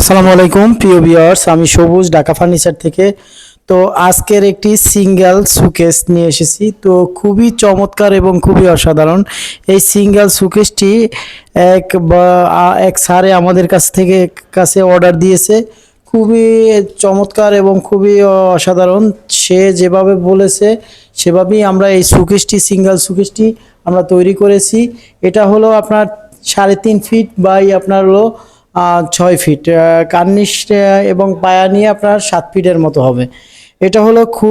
আসসালামু আলাইকুম, প্রিয় ভিউয়ার্স, আমি সবুজ, ঢাকা ফার্নিচার থেকে। তো আজকের একটি সিঙ্গেল সুকেস নিয়ে এসেছি। তো খুবই চমৎকার এবং খুবই অসাধারণ এই সিঙ্গেল সুকেসটি এক এক স্যারে আমাদের কাছ থেকে কাছে অর্ডার দিয়েছে। খুবই চমৎকার এবং খুবই অসাধারণ। সে যেভাবে বলেছে, সেভাবেই আমরা এই সুকেসটি, সিঙ্গেল সুকেসটি আমরা তৈরি করেছি। এটা হলো আপনার সাড়ে তিন ফিট বাই আপনার হলো ছয় ফিট কার্নিশ এবং পায়া নিয়ে আপনার সাত ফিটের মতো হবে। এটা হলো খু,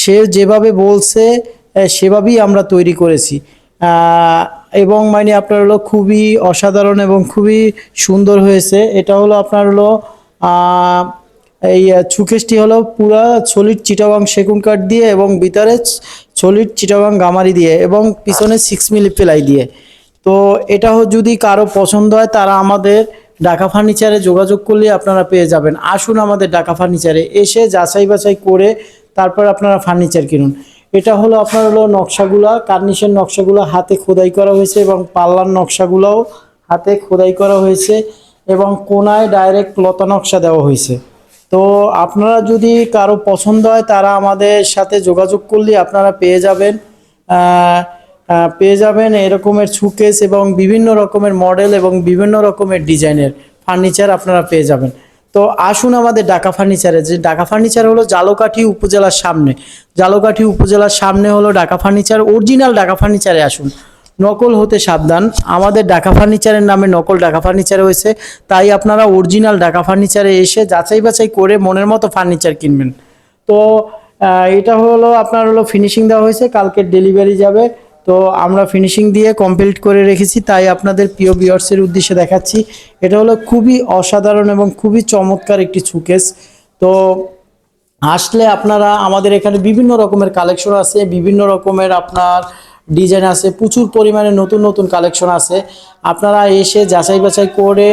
সে যেভাবে বলছে সেভাবেই আমরা তৈরি করেছি। এবং মানে আপনার হলো খুবই অসাধারণ এবং খুবই সুন্দর হয়েছে। এটা হলো আপনার হলো এই চুকেশটি হলো পুরা সলিড চিটাগাং সেগুন কাঠ দিয়ে এবং ভিতরে সলিড চিটাগাং গামারি দিয়ে এবং পিছনে সিক্স মিলি প্লাই দিয়ে। তো এটা যদি কারও পছন্দ হয়, তারা আমাদের ঢাকা ফার্নিচারে যোগাযোগ করলে আপনারা পেয়ে যাবেন। আসুন আমাদের ঢাকা ফার্নিচারে এসে যাচাই বাছাই করে তারপর আপনারা ফার্নিচার কিনুন। এটা হলো আপনার হলো নকশাগুলা, কার্নিশের নকশাগুলো হাতে খোদাই করা হয়েছে এবং পাল্লার নকশাগুলোও হাতে খোদাই করা হয়েছে এবং কোনায় ডাইরেক্ট লতা নকশা দেওয়া হয়েছে। তো আপনারা যদি কারও পছন্দ হয় তারা আমাদের সাথে যোগাযোগ করলে আপনারা পেয়ে যাবেন। পেয়ে যাবেন এরকমের সুকেস এবং বিভিন্ন রকমের মডেল এবং বিভিন্ন রকমের ডিজাইনের ফার্নিচার আপনারা পেয়ে যাবেন। তো আসুন আমাদের ঢাকা ফার্নিচারে যে ঢাকা ফার্নিচার হলো জালকাঠি উপজেলার সামনে। জালকাঠি উপজেলার সামনে হলো ঢাকা ফার্নিচার অরিজিনাল ঢাকা ফার্নিচারে আসুন। নকল হতে সাবধান। আমাদের ঢাকা ফার্নিচারের নামে নকল ঢাকা ফার্নিচার হয়েছে। তাই আপনারা অরিজিনাল ঢাকা ফার্নিচারে এসে যাচাই বাছাই করে মনের মতো ফার্নিচার কিনবেন। তো এটা হলো, আপনার হলো ফিনিশিং দেওয়া হয়েছে। কালকে ডেলিভারি যাবে। তো আমরা ফিনিশিং দিয়ে কমপ্লিট করে রেখেছি, তাই আপনাদের প্রিয় বিয়ার্সের উদ্দেশ্যে দেখাচ্ছি। এটা হলো খুবই অসাধারণ এবং খুবই চমৎকার একটি সুকেস তো আসলে আপনারা আমাদের এখানে বিভিন্ন রকমের কালেকশন আছে, বিভিন্ন রকমের আপনার ডিজাইন আছে, প্রচুর পরিমাণে নতুন নতুন কালেকশন আছে। আপনারা এসে যাচাই বাছাই করে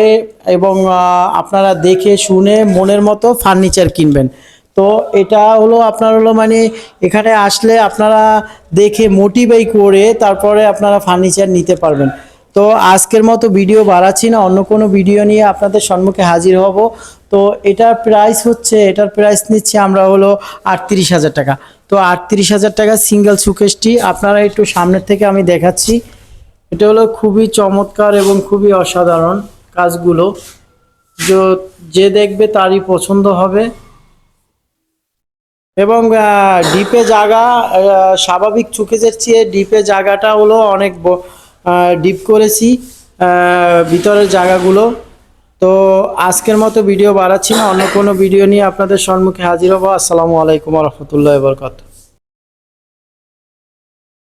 এবং আপনারা দেখে শুনে মনের মতো ফার্নিচার কিনবেন। তো এটা হলো, আপনার হলো মানে এখানে আসলে আপনারা দেখে মোটিভাই করে তারপরে আপনারা ফার্নিচার নিতে পারবেন। তো আজকের মতো ভিডিও বাড়াচ্ছি না, অন্য কোনো ভিডিও নিয়ে আপনাদের সম্মুখে হাজির হব। তো এটার প্রাইস হচ্ছে, এটার প্রাইস নিচ্ছে আমরা হলো আটত্রিশ হাজার টাকা। তো আটত্রিশ হাজার টাকা সিঙ্গেল সুকেশটি আপনারা একটু সামনের থেকে আমি দেখাচ্ছি। এটা হলো খুবই চমৎকার এবং খুবই অসাধারণ কাজগুলো। যে- দেখবে তারই পছন্দ হবে। এবং ডিপে জায়গা স্বাভাবিক চুকে চেয়ে ডিপে জায়গাটা হলো অনেক ডিপ করেছি ভিতরের জায়গাগুলো তো আজকের মতো ভিডিও বাড়াচ্ছি না, অন্য কোনো ভিডিও নিয়ে আপনাদের সম্মুখে হাজির হব। আসসালামু আলাইকুম রহমতুল্লাহ বরকত